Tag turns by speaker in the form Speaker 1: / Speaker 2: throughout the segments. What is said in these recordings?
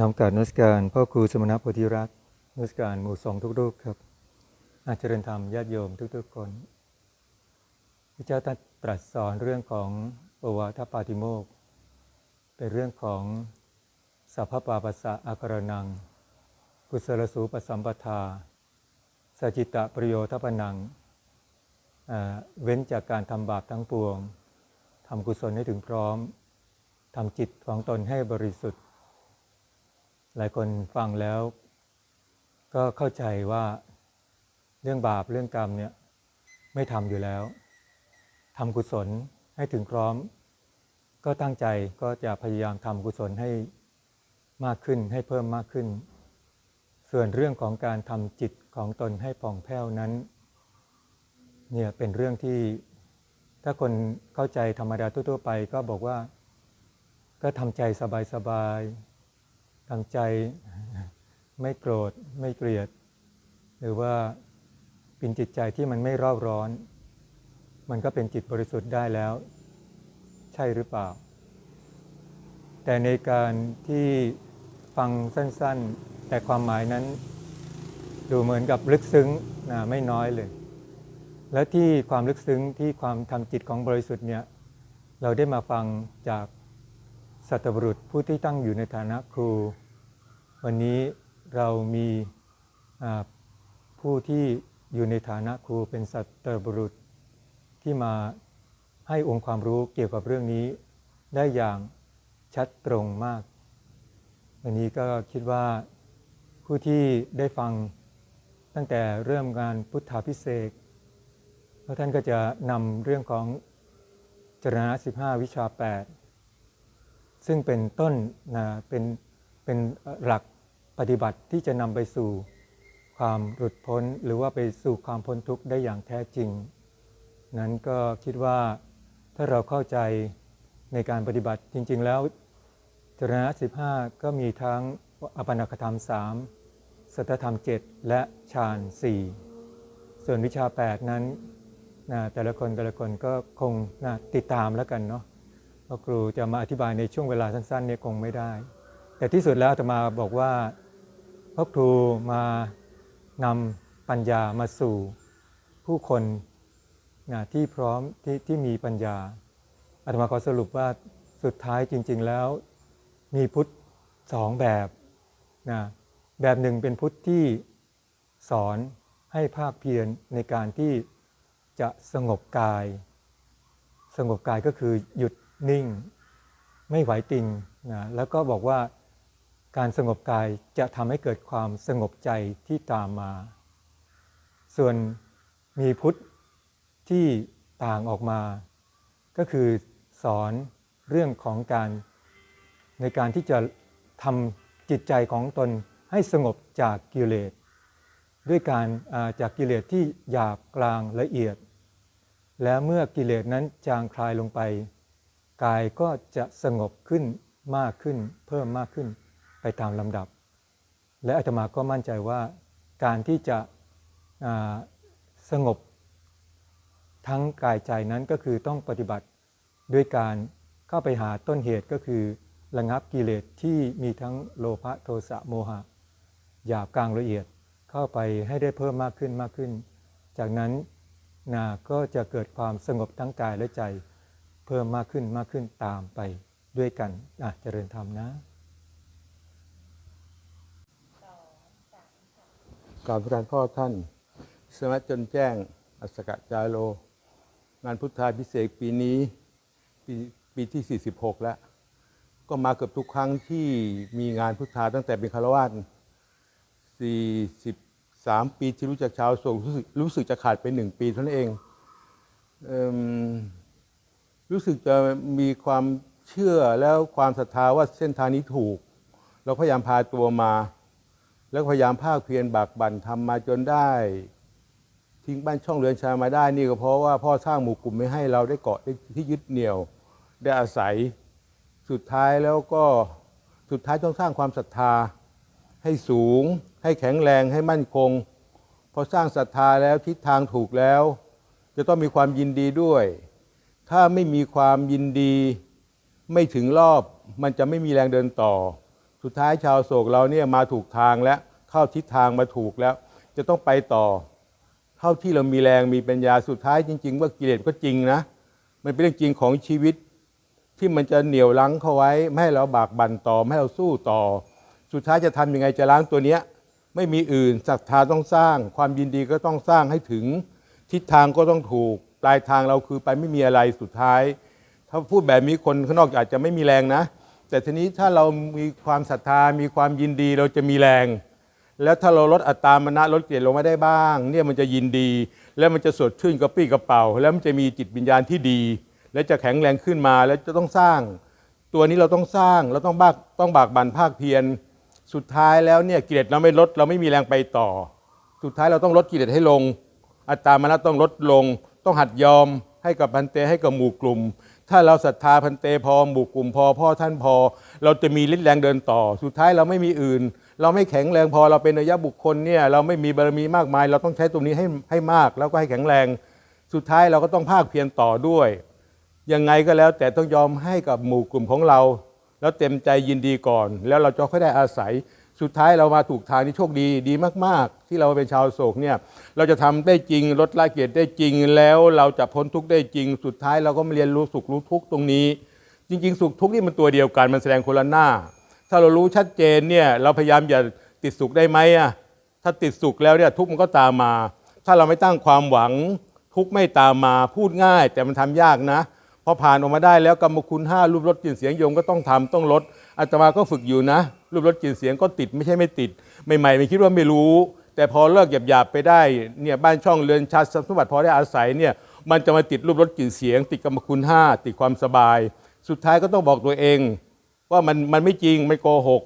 Speaker 1: นำการนมัสการพ่อครูสมณโพธิรักษ์นมัสการหมู่สองทุกรูปครับ อาจารย์ธรรมญาติโยมทุกๆคนพระเจ้าตรัสตรัสสอนเรื่องของโอวาทปาติโมก เป็นเรื่องของสัพพปาปัสสะอาการนัง กุศลสูปสัมปทาสจจิตะประโยชน์ทัปนัง เว้นจากการทำบาปทั้งปวงทำกุศลให้ถึงพร้อมทำจิตของตนให้บริสุทธิ์ หลายคนฟังแล้ว ก็เข้าใจว่าเรื่องบาปเรื่องกรรมเนี่ยไม่ทำอยู่แล้วทำกุศลให้ถึงพร้อม ก็ตั้งใจก็จะพยายามทำกุศลให้มากขึ้นให้เพิ่มมากขึ้น ส่วนเรื่องของการทำจิตของตนให้ผ่องแผ้วนั้นเนี่ยเป็นเรื่องที่ถ้าคนเข้าใจธรรมดาทั่วๆไป ก็บอกว่า ก็ทำใจสบายๆ ทำใจไม่โกรธไม่เกลียด หรือว่าเป็นจิตใจที่มันไม่เร่าร้อน มันก็เป็นจิตบริสุทธิ์ได้แล้ว ใช่หรือเปล่า แต่ในการที่ฟังสั้นๆ แต่ความหมายนั้น ดูเหมือนกับลึกซึ้งนะไม่น้อยเลย และที่ความลึกซึ้งที่ความทำจิตของบริสุทธิ์เนี่ยเราได้มาฟังจาก สัตบุรุษผู้ที่ตั้งอยู่ในฐานะครู วันนี้เรามีผู้ที่อยู่ในฐานะครูเป็นสัตบุรุษ ที่มาให้องค์ความรู้เกี่ยวกับเรื่องนี้ได้อย่างชัดตรงมาก วันนี้ก็คิดว่าผู้ที่ได้ฟังตั้งแต่เริ่มงานพุทธาพิเศษแล้วท่านก็จะนำเรื่องของจรณะ15 วิชา 8 ซึ่งเป็นต้นนะเป็นเป็นหลักปฏิบัติที่จะนำไปสู่ความหลุดพ้นหรือว่าไปสู่ความพ้นทุกข์ได้อย่างแท้จริง นั้นก็คิดว่าถ้าเราเข้าใจในการปฏิบัติจริง ๆ แล้วจรณะ15 ก็มีทั้งอปนกธรรม 3 สัตธรรม 7 และฌาน 4 ส่วนวิชา 8 นั้นนะแต่ละคนแต่ละคนก็คงนะติดตามแล้วกันเนาะ พระครูจะมาอธิบายในช่วงเวลาสั้นๆเนี่ยคงไม่ได้ แต่ที่สุดแล้วอาตมาบอกว่าพระครูมานำปัญญามาสู่ผู้คนนะที่พร้อมที่ที่มีปัญญาอาตมาขอสรุปว่าสุดท้ายจริง ๆแล้ว มีพุทธสองแบบนะแบบหนึ่งเป็นพุทธที่สอนให้ภาคเพียรในการที่จะสงบกาย สงบกายก็คือหยุด นิ่ง ไม่ไหวติงนะแล้วก็บอกว่าการสงบกายจะทำให้เกิดความสงบใจที่ตามมา ส่วนมีพุทธที่ต่างออกมา ก็คือสอนเรื่องของการในการที่จะทำจิตใจของตนให้สงบจากกิเลสด้วยการาจากกิเลสที่หยาบกลางละเอียด แล้วเมื่อกิเลสนั้นจางคลายลงไป กายก็จะสงบขึ้นมากขึ้น เพิ่มมากขึ้นไปตามลำดับ และอาตมาก็มั่นใจว่าการที่จะสงบทั้งกายใจนั้นก็คือต้องปฏิบัติด้วยการเข้าไปหาต้นเหตุก็คือระงับกิเลสที่มีทั้งโลภะโทสะโมหะหยาบกลางละเอียดเข้าไปให้ได้เพิ่มมากขึ้นมากขึ้น จากนั้นนาก็จะเกิดความสงบทั้งกายและใจ เพิ่มมากขึ้นมากขึ้นตามไปด้วยกันอะเจริญธรรมนะ
Speaker 2: กราบพระการพ่อท่าน สมัจจนแจ้ง อัสกะจาโล งานพุทธาพิเศษปีนี้ปีปีที่ 46 แล้ว ก็มาเกือบทุกครั้งที่มีงานพุทธาตั้งแต่เป็นคารวาส43 ปีที่รู้จักชาวโศกรู้สึกรู้สึกจะขาดไปหนึ่งปีเท่านั้นเองเอ รู้สึกจะมีความเชื่อแล้วความศรัทธาว่าเส้นทางนี้ถูก เราพยายามพาตัวมา แล้วพยายามภาคเพียรบากบั่นทำมาจนได้ ทิ้งบ้านช่องเรือนชายมาได้นี่ก็เพราะว่าพ่อสร้างหมู่กลุ่มไม่ให้เราได้เกาะได้ที่ยึดเหนี่ยว ได้อาศัยสุดท้ายแล้วก็สุดท้ายต้องสร้างความศรัทธา ให้สูง ให้แข็งแรงให้มั่นคงพอสร้างศรัทธาแล้วทิศทางถูกแล้ว จะต้องมีความยินดีด้วย ถ้าไม่มีความยินดี ไม่ถึงรอบ มันจะไม่มีแรงเดินต่อ สุดท้ายชาวโศกเราเนี่ยมาถูกทางแล้วเข้าทิศทางมาถูกแล้ว จะต้องไปต่อ เท่าที่เรามีแรงมีปัญญาสุดท้ายจริง ๆ ว่ากิเลสก็จริงนะ มันเป็นเรื่องจริงของชีวิต ที่มันจะเหนี่ยวรั้งเข้าไว้ ไม่ให้เราบากบั่นต่อไม่ให้เราสู้ต่อ สุดท้ายจะทำยังไงจะล้างตัวเนี้ยไม่มีอื่นศรัทธาต้องสร้าง ความยินดีก็ต้องสร้างให้ถึง ทิศทางก็ต้องถูก ปลายทางเราคือไปไม่มีอะไรสุดท้าย ถ้าพูดแบบนี้คนข้างนอกอาจจะไม่มีแรงนะ แต่ทีนี้ถ้าเรามีความศรัทธามีความยินดีเราจะมีแรง แล้วถ้าเราลดอัตรามนะลดเกลียดลงมาได้บ้าง เนี่ยมันจะยินดี แล้วมันจะสดชื่นกระปี้กระเป๋า แล้วมันจะมีจิตวิญญาณที่ดี และจะแข็งแรงขึ้นมาแล้วจะต้องสร้าง ตัวนี้เราต้องสร้างเราต้องบากต้องบากบั่นภาคเพียรสุดท้ายแล้วเนี่ยกิเลสเราไม่ลดเราไม่มีแรงไปต่อ สุดท้ายเราต้องลดกิเลสให้ลง อัตตามนะต้องลดลง ต้องหัดยอมให้กับพันเตให้กับหมู่กลุ่ม ถ้าเราศรัทธาพันเตพอหมู่กลุ่มพอพ่อท่านพอ เราจะมีฤทธิ์แรงเดินต่อ สุดท้ายเราไม่มีอื่น เราไม่แข็งแรงพอเราเป็นอริยบุคคลเนี่ยเราไม่มีบารมีมากมาย เราต้องใช้ตรงนี้ให้ให้มาก แล้วก็ให้แข็งแรง สุดท้ายเราก็ต้องภาคเพียรต่อด้วย ยังไงก็แล้วแต่ต้องยอมให้กับหมู่กลุ่มของเรา แล้วเต็มใจยินดีก่อน แล้วเราจะค่อยได้อาศัย สุดท้ายเรามาถูกทางนี่โชคดีดีมาก ๆ ที่เราเป็นชาวโศกเนี่ยเราจะทำได้จริงลดละเกียรติได้จริงแล้วเราจะพ้นทุกข์ได้จริง สุดท้ายเราก็มาเรียนรู้สุขรู้ทุกข์ตรงนี้ จริง ๆ สุขทุกข์นี่มันตัวเดียวกันมันแสดงคนละหน้า ถ้าเรารู้ชัดเจนเนี่ยเราพยายามอย่าติดสุขได้ไหมอะถ้าติดสุขแล้วเนี่ยทุกข์มันก็ตามมา ถ้าเราไม่ตั้งความหวังทุกข์ไม่ตามมาพูดง่าย แต่มันทำยากนะพอผ่านออกมาได้แล้วกรรมคุณห้ารูปรสกลิ่นเสียงโยมก็ต้องทำต้องลด อาตมาก็ฝึกอยู่นะ รูปรสกลิ่นเสียงก็ติดไม่ใช่ไม่ติด ใหม่ๆไม่คิดว่าไม่รู้ แต่พอเลิกหยาบๆไปได้เนี่ยบ้านช่องเรือนชาติสมบัติพอได้อาศัยเนี่ยมันจะมาติดรูปรสกลิ่นเสียง ติดกรรมคุณห้าติดความสบาย สุดท้ายก็ต้องบอกตัวเอง ว่ามันมันไม่จริงไม่โกหก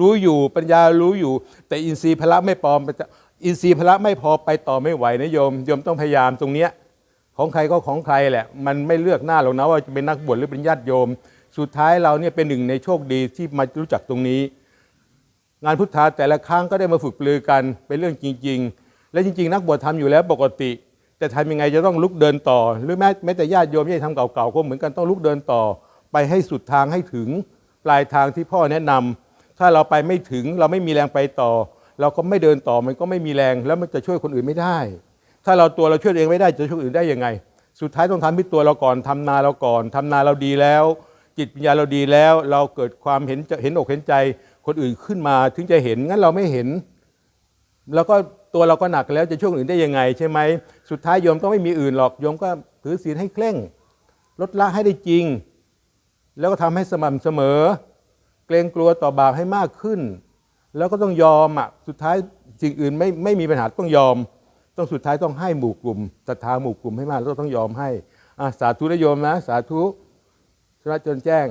Speaker 2: รู้อยู่ปัญญารู้อยู่ แต่อินทรีย์พละไม่พออินทรีย์พละไม่พอไปต่อไม่ไหวนะโยมโยมต้องพยายามตรงเนี้ยของใครก็ของใครแหละ มันไม่เลือกหน้าหรอกนะว่าจะเป็นนักบวชหรือเป็นญาติโยม สุดท้ายเราเนี่ยเป็นหนึ่งในโชคดีที่มารู้จักตรงนี้ งานพุทธาแต่ละครั้งก็ได้มาฝึกปลือกันเป็นเรื่องจริง ๆ และจริง ๆ นักบวชทำอยู่แล้วปกติ แต่ทำยังไงจะต้องลุกเดินต่อ หรือแม้แม้แต่ญาติโยมที่ทำเก่าๆก็เหมือนกันต้องลุกเดินต่อ ไปให้สุดทางให้ถึงปลายทางที่พ่อแนะนำถ้าเราไปไม่ถึงเราไม่มีแรงไปต่อ เราก็ไม่เดินต่อมันก็ไม่มีแรงแล้วมันจะช่วยคนอื่นไม่ได้ ถ้าเราตัวเราช่วยเองไม่ได้จะช่วยอื่นได้ยังไง สุดท้ายต้องทำที่ตัวเราก่อนทำนาเราก่อนทำนาเราดีแล้ว จิตปัญญาเราดีแล้ว เราเกิดความเห็นเห็นอกเห็นใจคนอื่นขึ้นมา ถึงจะเห็นงั้นเราไม่เห็น แล้วก็ตัวเราก็หนักแล้วจะช่วยคนอื่นได้ยังไง ใช่ไหมสุดท้ายโยมต้องไม่มีอื่นหรอกโยมก็ถือศีลให้เคร่ง ลดละให้ได้จริง แล้วก็ทำให้สม่ำเสมอ เกรงกลัวต่อบาปให้มากขึ้น แล้วก็ต้องยอมอะสุดท้ายสิ่งอื่นไม่ไม่มีปัญหาต้องยอม ต้องสุดท้ายต้องให้หมู่กลุ่มศรัทธาหมู่กลุ่มให้มากแล้วก็ต้องยอมให้อะสาธุนโยมนะ สาธุ ชนะจนแจ้ง